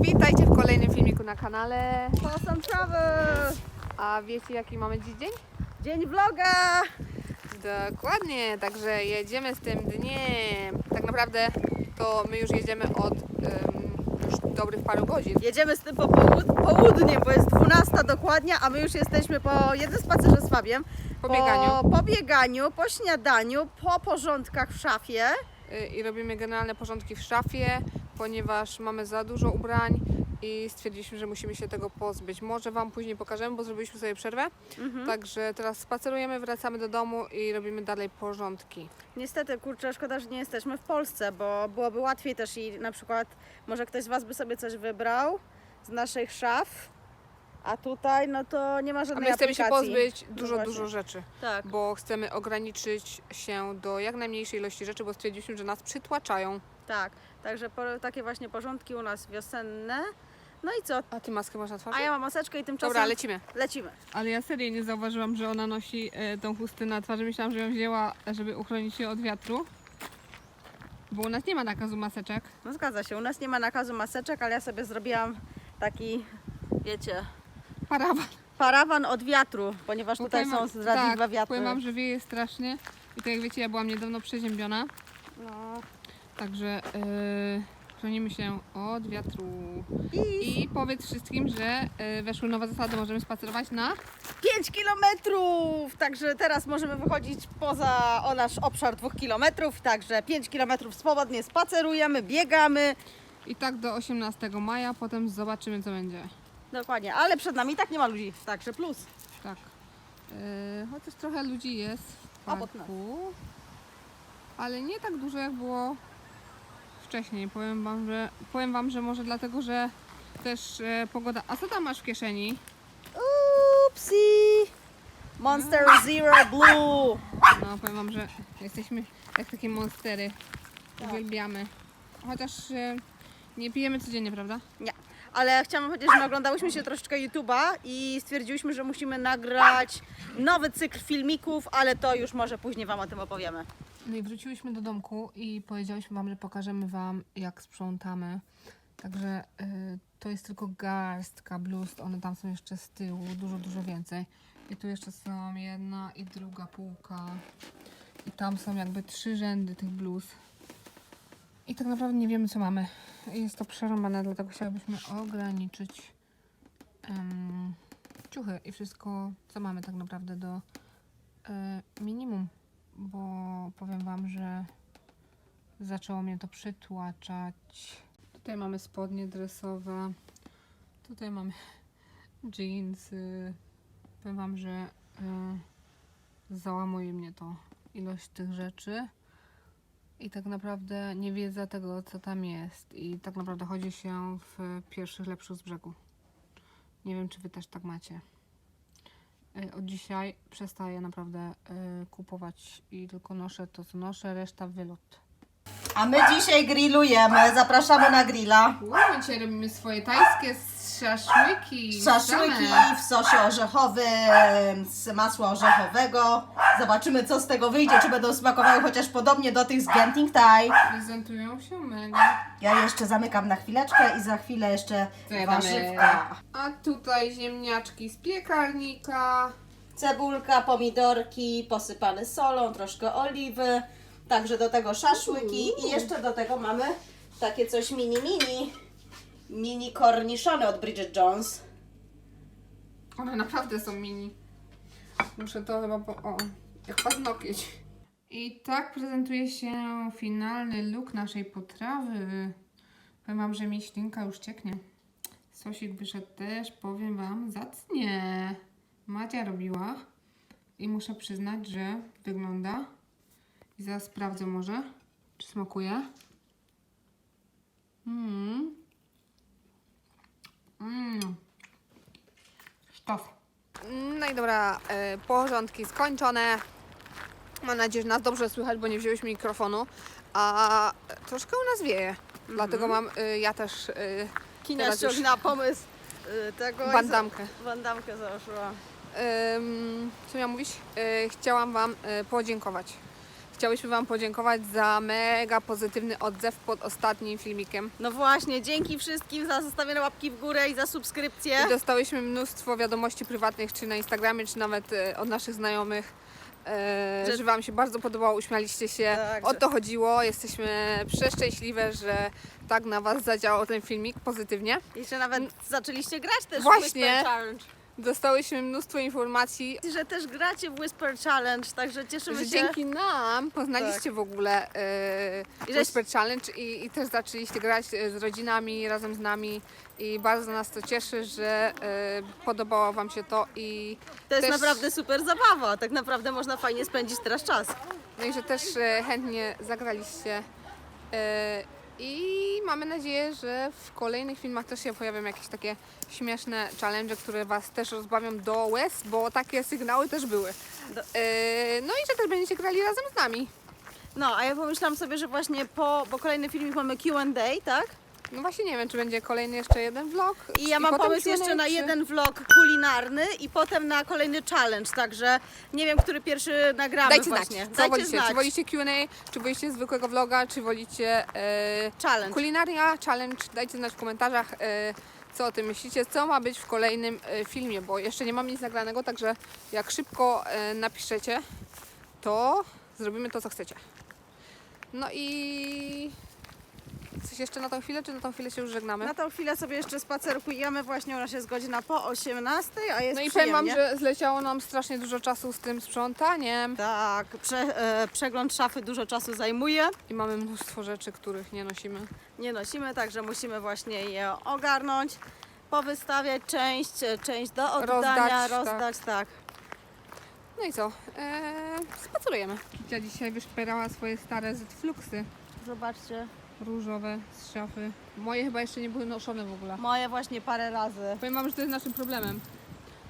Witajcie w kolejnym filmiku na kanale. Awesome Travel! A wiecie jaki mamy dziś dzień? Dzień vloga! Dokładnie, także jedziemy z tym dniem. Tak naprawdę to my już jedziemy od ym, już dobrych paru godzin. Jedziemy z tym po połud- południe, bo jest 12 dokładnie, a my już jesteśmy po jednym spacerze z Fabiem. Po bieganiu. Po, po bieganiu, po śniadaniu, po porządkach w szafie. Y, I robimy generalne porządki w szafie, ponieważ mamy za dużo ubrań i stwierdziliśmy, że musimy się tego pozbyć. Może Wam później pokażemy, bo zrobiliśmy sobie przerwę. Mhm. Także teraz spacerujemy, wracamy do domu i robimy dalej porządki. Niestety, kurczę, szkoda, że nie jesteśmy w Polsce, bo byłoby łatwiej też i na przykład może ktoś z Was by sobie coś wybrał z naszych szaf, a tutaj no to nie ma A żadnej my chcemy się aplikacji. pozbyć No dużo, właśnie. dużo rzeczy. Tak. bo chcemy ograniczyć się do jak najmniejszej ilości rzeczy, bo stwierdziliśmy, że nas przytłaczają. Tak, także po, takie właśnie porządki u nas wiosenne. No i co? A ty maskę masz na twarzy? A ja mam maseczkę i tymczasem Dobra, lecimy. lecimy. Ale ja serio nie zauważyłam, że ona nosi e, tą chustę na twarzy. Myślałam, że ją wzięła, żeby uchronić się od wiatru. Bo u nas nie ma nakazu maseczek. No zgadza się, u nas nie ma nakazu maseczek, ale ja sobie zrobiłam taki, wiecie, Parawan. parawan od wiatru, ponieważ tutaj Powiem są wam- zdradliwe tak, wiatry. Powiem wam, że wieje strasznie. I tak jak wiecie, ja byłam niedawno przeziębiona. No. Także chronimy się od wiatru. I I powiedz wszystkim, że e, weszły nowe zasady. Możemy spacerować na 5 kilometrów! Także teraz możemy wychodzić poza o nasz obszar 2 kilometrów, także 5 kilometrów swobodnie spacerujemy, biegamy. I tak do 18 maja, potem zobaczymy co będzie. Dokładnie, ale przed nami i tak nie ma ludzi, także plus. Tak. Yy, chociaż trochę ludzi jest w parku, ale nie tak dużo jak było wcześniej. Powiem wam, że, powiem wam, że może dlatego, że też e, pogoda. A co tam masz w kieszeni? Upsi! Monster Zero Blue! No, powiem wam, że jesteśmy jak takie monstery. Tak. Uwielbiamy. Chociaż e, nie pijemy codziennie, prawda? Nie, ale chciałam powiedzieć, że my oglądałyśmy się troszeczkę YouTube'a i stwierdziłyśmy, że musimy nagrać nowy cykl filmików, ale to już może później Wam o tym opowiemy. No i wróciłyśmy do domku i powiedziałyśmy Wam, że pokażemy Wam, jak sprzątamy. Także y, to jest tylko garstka bluz, one tam są jeszcze z tyłu, dużo, dużo więcej. I tu jeszcze są jedna i druga półka. I tam są jakby trzy rzędy tych bluz. I tak naprawdę nie wiemy, co mamy. Jest to przerąbane, dlatego chciałybyśmy ograniczyć ciuchy i wszystko, co mamy tak naprawdę do e, minimum bo powiem Wam, że zaczęło mnie to przytłaczać. Tutaj mamy spodnie dresowe, tutaj mamy jeansy. Powiem Wam, że y, załamuje mnie to ilość tych rzeczy i tak naprawdę nie wiedza tego, co tam jest. I tak naprawdę chodzi się w pierwszych lepszych z brzegu. Nie wiem, czy Wy też tak macie. Y, Od dzisiaj przestaję naprawdę y, kupować i tylko noszę to, co noszę, reszta wylot. A my dzisiaj grillujemy, zapraszamy na grilla. Wow, dzisiaj robimy swoje tajskie szaszłyki. Szaszłyki same. w sosie orzechowym z masła orzechowego. Zobaczymy co z tego wyjdzie, czy będą smakowały chociaż podobnie do tych z Genting Thai. Prezentują się mega. Ja jeszcze zamykam na chwileczkę i za chwilę jeszcze warzywka. A tutaj ziemniaczki z piekarnika. Cebulka, pomidorki posypane solą, troszkę oliwy. Także do tego szaszłyki i jeszcze do tego mamy takie coś mini mini. Mini korniszony od Bridget Jones. One naprawdę są mini. Muszę to chyba po... O, jak paznokieć. I tak prezentuje się finalny look naszej potrawy. Powiem Wam, że mi ślinka już cieknie. Sosik wyszedł też, powiem Wam, zacnie. Madzia robiła. I muszę przyznać, że wygląda. I zaraz sprawdzę może, czy smakuje. Mmm. Mmm. Sztos. No i dobra, e, porządki skończone. Mam nadzieję, że nas dobrze słychać, bo nie wzięłyśmy mikrofonu. A troszkę u nas wieje. Dlatego mam e, ja też e, Kinia Teraz już- ściągnęła pomysł y, tego. i bandamkę. za- Bandamkę założyła. Em, co miałam mówić? Chciałam Wam podziękować. Chciałyśmy Wam podziękować za mega pozytywny odzew pod ostatnim filmikiem. No właśnie, dzięki wszystkim za zostawione łapki w górę i za subskrypcję. I dostałyśmy mnóstwo wiadomości prywatnych, czy na Instagramie, czy nawet e, od naszych znajomych, e, Że- że Wam się bardzo podobało, uśmialiście się. Tak, o że- to chodziło. Jesteśmy przeszczęśliwe, że tak na Was zadziałał ten filmik pozytywnie. I że nawet zaczęliście grać też Właśnie. w Challenge. Dostałyśmy mnóstwo informacji, że też gracie w Whisper Challenge, także cieszymy że się. dzięki nam poznaliście w ogóle e, I że- Whisper Challenge i, i też zaczęliście grać e, z rodzinami, razem z nami i bardzo nas to cieszy, że e, podobało Wam się to i To jest też- naprawdę super zabawa. Tak naprawdę można fajnie spędzić teraz czas. No i że też e, chętnie zagraliście. E, I mamy nadzieję, że w kolejnych filmach też się pojawią jakieś takie śmieszne challenge, które Was też rozbawią do łez, bo takie sygnały też były. Do- E, No i że też będziecie grali razem z nami. No, a ja pomyślałam sobie, że właśnie po, bo kolejny filmik mamy Q&A, tak? No właśnie nie wiem, czy będzie kolejny jeszcze jeden vlog. I ja mam potem pomysł jeszcze na jeden vlog kulinarny i potem na kolejny challenge, także nie wiem, który pierwszy nagramy Dajcie właśnie. znać, co Dajcie wolicie. Czy wolicie Q&A, czy wolicie zwykłego vloga, czy wolicie e, Challenge. kulinaria, challenge. Dajcie znać w komentarzach, e, co o tym myślicie, co ma być w kolejnym e, filmie, bo jeszcze nie mam nic nagranego, także jak szybko e, napiszecie, to zrobimy to, co chcecie. No i coś jeszcze na tą chwilę, czy na tą chwilę się już żegnamy? Na tą chwilę sobie jeszcze spacerkujemy, właśnie u nas jest godzina po 18, a jest No i powiem Wam, przyjemnie. że zleciało nam strasznie dużo czasu z tym sprzątaniem Tak, prze, e, przegląd szafy dużo czasu zajmuje. i mamy mnóstwo rzeczy, których nie nosimy. Nie nosimy, także musimy właśnie je ogarnąć, powystawiać część, e, część do oddania, Rozdać, rozdać, tak. No i co? Eee, spacerujemy. Kicia dzisiaj wyszperała swoje stare Z-fluxy Zobaczcie, różowe z szafy. Moje chyba jeszcze nie były noszone w ogóle. moje właśnie parę razy. Powiem Wam, że to jest naszym problemem.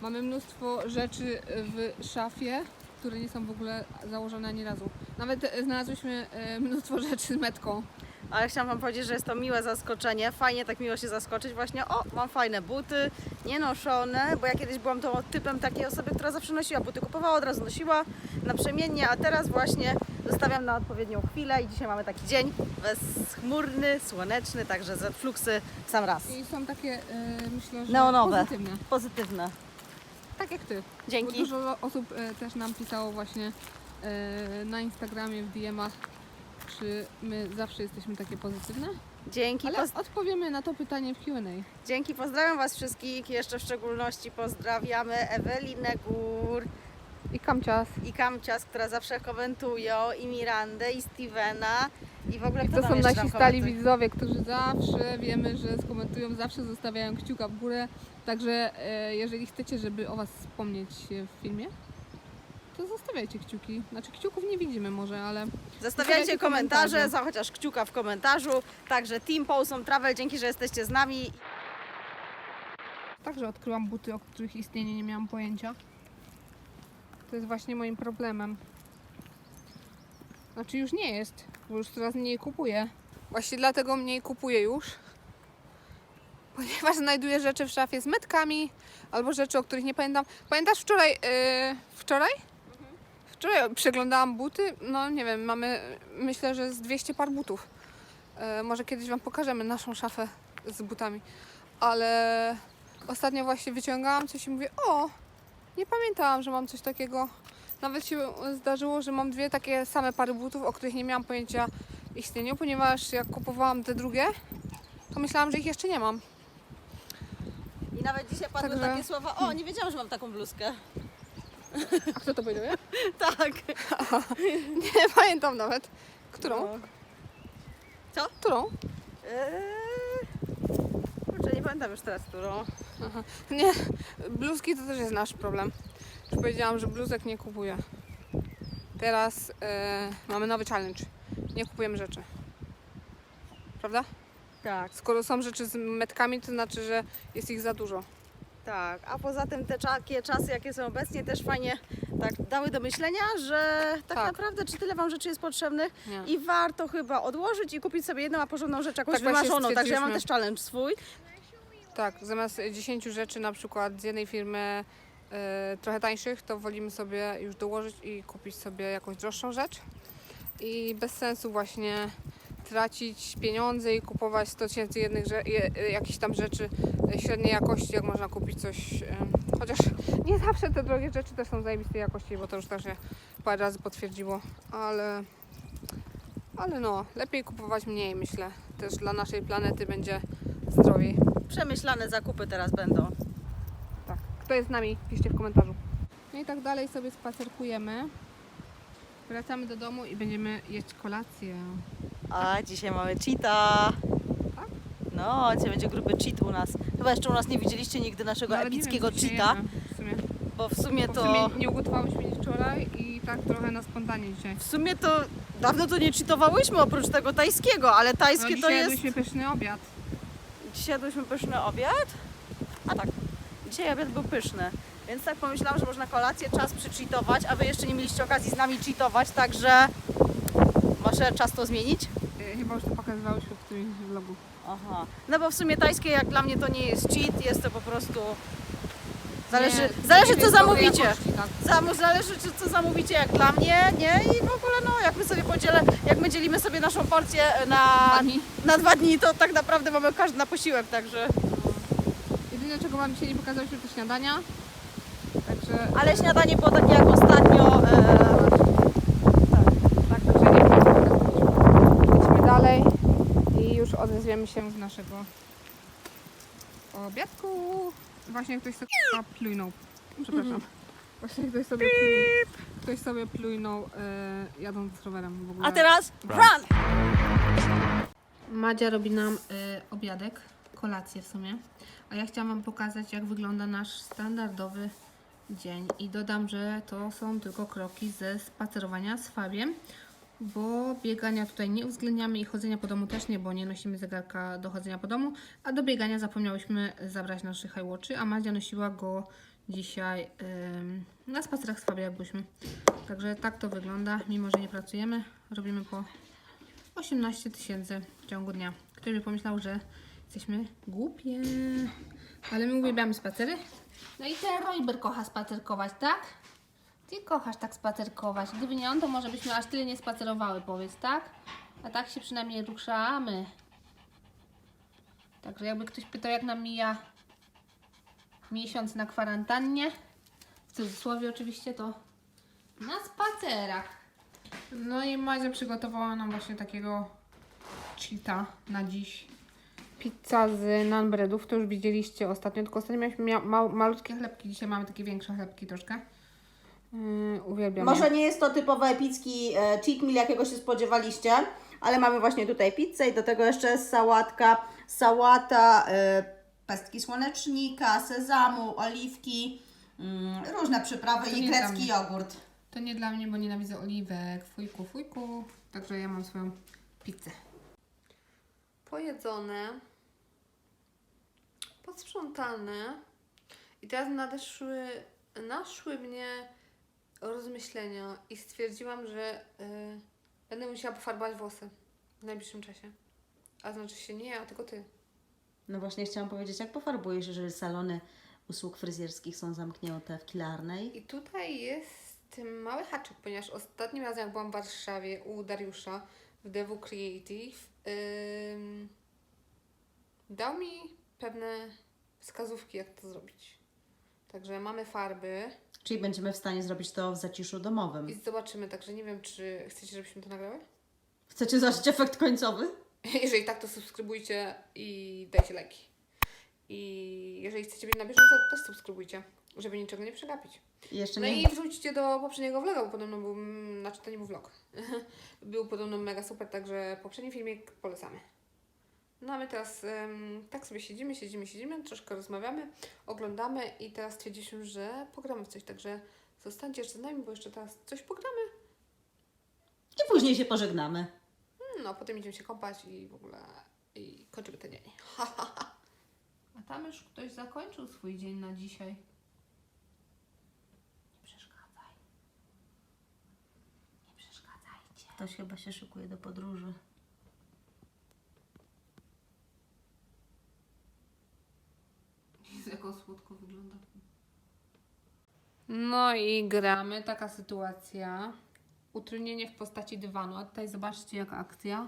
Mamy mnóstwo rzeczy w szafie, które nie są w ogóle założone ani razu. Nawet e, znalazłyśmy e, mnóstwo rzeczy z metką. Ale chciałam Wam powiedzieć, że jest to miłe zaskoczenie. Fajnie tak miło się zaskoczyć właśnie. O, mam fajne buty, nienoszone, bo ja kiedyś byłam tą typem takiej osoby, która zawsze nosiła buty, kupowała, od razu nosiła naprzemiennie, a teraz właśnie zostawiam na odpowiednią chwilę i dzisiaj mamy taki dzień bezchmurny, słoneczny, także z fluksy w sam raz. I są takie, e, myślę, że Neonowe. pozytywne. Pozytywne. Tak jak Ty. Bo Dzięki. dużo osób e, też nam pisało właśnie e, na Instagramie, w DM-ach, czy my zawsze jesteśmy takie pozytywne. Dzięki. Ale odpowiemy na to pytanie w Q&A. Dzięki, pozdrawiam Was wszystkich. Jeszcze w szczególności pozdrawiamy Ewelinę Gór I kamcias. i Kamcias, która zawsze komentują, i Mirandę, i Stevena. I w ogóle I to są nasi stali widzowie, którzy zawsze wiemy, że skomentują, zawsze zostawiają kciuka w górę. Także e, jeżeli chcecie, żeby o Was wspomnieć w filmie, to zostawiajcie kciuki. Znaczy kciuków nie widzimy może, ale Zostawiajcie komentarze, komentarze. za chociaż kciuka w komentarzu. Także Team Paulson Travel, dzięki, że jesteście z nami. także odkryłam buty, o których istnieniu nie miałam pojęcia. To jest właśnie moim problemem. Znaczy już nie jest, bo już coraz mniej kupuję. Właśnie dlatego mniej kupuję już. Ponieważ znajduję rzeczy w szafie z metkami albo rzeczy, o których nie pamiętam. Pamiętasz wczoraj? Yy, wczoraj? Wczoraj przeglądałam buty. No nie wiem, mamy myślę, że z 200 par butów. Yy, może kiedyś Wam pokażemy naszą szafę z butami. Ale ostatnio właśnie wyciągałam coś i mówię, o, nie pamiętałam, że mam coś takiego. Nawet się zdarzyło, że mam dwie takie same pary butów, o których nie miałam pojęcia istnieniu, ponieważ jak kupowałam te drugie, to myślałam, że ich jeszcze nie mam. I nawet dzisiaj padły Także- takie słowa, o, nie wiedziałam, że mam taką bluzkę. A kto to powiedział? Ja? Tak. Nie pamiętam nawet. Którą? No. Którą? Eee... Kurczę, nie pamiętam już teraz, którą. Aha. Nie, bluzki to też jest nasz problem. Już powiedziałam, że bluzek nie kupuję. Teraz e, mamy nowy challenge. Nie kupujemy rzeczy. Prawda? Tak. Skoro są rzeczy z metkami, to znaczy, że jest ich za dużo. Tak, a poza tym te takie czasy, jakie są obecnie, też fajnie tak dały do myślenia, że tak, Tak. naprawdę czy tyle Wam rzeczy jest potrzebnych Nie. i warto chyba odłożyć i kupić sobie jedną, a porządną rzecz jakąś Tak właśnie wymarzoną. Także ja mam stwierdziliśmy. też challenge swój. Tak, zamiast 10 rzeczy na przykład z jednej firmy e, trochę tańszych, to wolimy sobie już dołożyć i kupić sobie jakąś droższą rzecz. i bez sensu właśnie tracić pieniądze i kupować 100 tysięcy jednych je, jakichś tam rzeczy średniej jakości, jak można kupić coś. em, Chociaż nie zawsze te drogie rzeczy też są zajebistej jakości, bo to już też się parę razy potwierdziło, ale, ale no, lepiej kupować mniej, myślę. Też dla naszej planety będzie zdrowiej. Przemyślane zakupy teraz będą. Tak. Kto jest z nami? Piszcie w komentarzu. No i tak dalej sobie spacerkujemy. Wracamy do domu i będziemy jeść kolację. A dzisiaj mamy cheata. Tak? No, dzisiaj będzie gruby cheat u nas. Chyba jeszcze u nas nie widzieliście nigdy naszego Nawet nie epickiego wiem, co cheata, jemy W sumie. bo w sumie Bo w to... sumie nie ugotowałyśmy nic wczoraj i tak trochę na spontanie dzisiaj. W sumie to dawno to nie cheatowałyśmy oprócz tego tajskiego, ale No, tajskie to dzisiaj jest... jadłyśmy pyszny obiad. Dzisiaj jadłyśmy pyszny obiad. A tak, dzisiaj obiad był pyszny. Więc tak pomyślałam, że można kolację, czas przycheatować, a wy jeszcze nie mieliście okazji z nami cheatować, także może czas to zmienić? Yy, Chyba już to pokazywałyśmy w którymś vlogu. Aha. No bo w sumie tajskie jak dla mnie to nie jest cheat, jest to po prostu... Zależy, zależy co zamówicie. tak. Zależy czy co zamówicie jak dla mnie, nie? I w ogóle no jak my sobie podzielę, jak my dzielimy sobie naszą porcję na, Dwa dni. na dwa dni, to tak naprawdę mamy każdy na posiłek, także... Jedyne czego Wam dzisiaj nie pokazałyśmy to śniadania. Także Ale śniadanie było takie jak ostatnio. E, Tak, także nie Idźmy dalej i już odezwiemy się z naszego obiadku. Właśnie ktoś sobie k***a plujnął. Przepraszam. Właśnie ktoś sobie plujnął, ktoś sobie plujnął e, jadąc rowerem w ogóle. a teraz run! Madzia robi nam y, obiadek, kolację w sumie. A ja chciałam Wam pokazać, jak wygląda nasz standardowy dzień. I dodam, że to są tylko kroki ze spacerowania z Fabiem, bo biegania tutaj nie uwzględniamy i chodzenia po domu też nie, bo nie nosimy zegarka do chodzenia po domu. A do biegania zapomniałyśmy zabrać nasze highwatchy, a Madzia nosiła go dzisiaj na spacerach z jak byliśmy. Także tak to wygląda, mimo że nie pracujemy, robimy po 18 tysięcy w ciągu dnia. Ktoś by pomyślał, że jesteśmy głupie. Ale my uwielbiamy spacery. No i ten Royber kocha spacerkować, tak? Ty kochasz tak spacerkować. Gdyby nie on, to może byśmy aż tyle nie spacerowały, powiedz, tak? A tak się przynajmniej ruszamy. Także jakby ktoś pytał, jak nam mija miesiąc na kwarantannie, w cudzysłowie oczywiście, to na spacerach. No i Madzia przygotowała nam właśnie takiego cheata na dziś. Pizza z naan breadów, to już widzieliście ostatnio, tylko ostatnio mieliśmy mał, malutkie chlebki, dzisiaj mamy takie większe chlebki troszkę. Yy, uwielbiam Może nie jest to typowy epicki e, cheat meal, jakiego się spodziewaliście, ale mamy właśnie tutaj pizzę i do tego jeszcze jest sałatka, sałata, e, pestki słonecznika, sezamu, oliwki, mm, różne przyprawy To i grecki jogurt. To nie dla mnie, bo nienawidzę oliwek, fujku, fujku. Także ja mam swoją pizzę. Pojedzone, posprzątane i teraz nadeszły, naszły mnie rozmyślenia i stwierdziłam, że y, będę musiała pofarbować włosy w najbliższym czasie. A znaczy się nie ja, tylko ty. No właśnie chciałam powiedzieć, jak pofarbujesz, jeżeli salony usług fryzjerskich są zamknięte w Kilarnej? I tutaj jest mały haczyk, ponieważ ostatnim razem, jak byłam w Warszawie u Dariusza w Devu Creative, ym, dał mi pewne wskazówki, jak to zrobić. Także mamy farby Czyli będziemy w stanie zrobić to w zaciszu domowym. i zobaczymy. Także nie wiem, czy chcecie, żebyśmy to nagrały? Chcecie zobaczyć efekt końcowy? Jeżeli tak, to subskrybujcie i dajcie lajki. I jeżeli chcecie być na bieżąco, to też subskrybujcie, żeby niczego nie przegapić. Jeszcze No nie... i wróćcie do poprzedniego vloga, bo podobno był, znaczy to nie był vlog. był podobno mega super, także poprzedni filmik polecamy. No a my teraz em, tak sobie siedzimy, siedzimy, siedzimy, troszkę rozmawiamy, oglądamy i teraz stwierdziliśmy, że pogramy w coś, także zostańcie jeszcze z nami, bo jeszcze teraz coś pogramy. I później się pożegnamy. No, a potem idziemy się kąpać i w ogóle i kończymy ten dzień. a tam już ktoś zakończył swój dzień na dzisiaj. Nie przeszkadzaj. Nie przeszkadzajcie. Ktoś chyba się szykuje do podróży. Jak słodko wygląda. No i gramy, taka sytuacja. utrudnienie w postaci dywanu. A tutaj zobaczcie jaka akcja.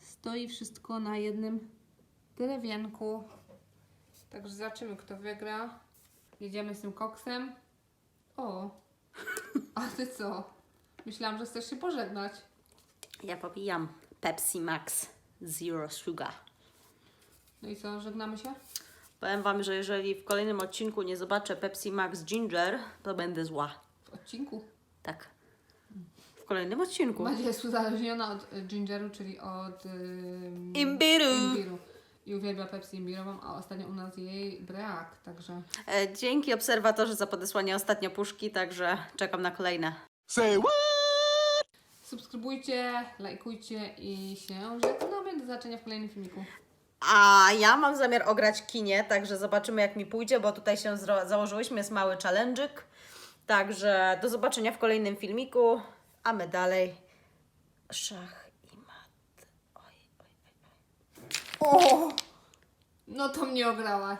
Stoi wszystko na jednym drewienku. Także zobaczymy kto wygra. Jedziemy z tym koksem. O! A ty co? Myślałam, że chcesz się pożegnać. Ja popijam Pepsi Max Zero Sugar. No i co, żegnamy się? Powiem Wam, że jeżeli w kolejnym odcinku nie zobaczę Pepsi Max Ginger, to będę zła. W odcinku. Tak. W kolejnym odcinku. Macie jest uzależniona od y, gingeru, czyli od ym, Imbiru. imbiru. I uwielbia Pepsi imbirową, a ostatnio u nas jej brak, także E, Dzięki obserwatorze za podesłanie ostatnio puszki, także czekam na kolejne. Say what? subskrybujcie, lajkujcie i się żegnamy. Do zobaczenia w kolejnym filmiku. A ja mam zamiar ograć kinie, także zobaczymy jak mi pójdzie, bo tutaj się założyłyśmy, jest mały challenge'ik. Także do zobaczenia w kolejnym filmiku, a my dalej szach i mat. Oj, oj, oj. O! No to mnie ograłaś.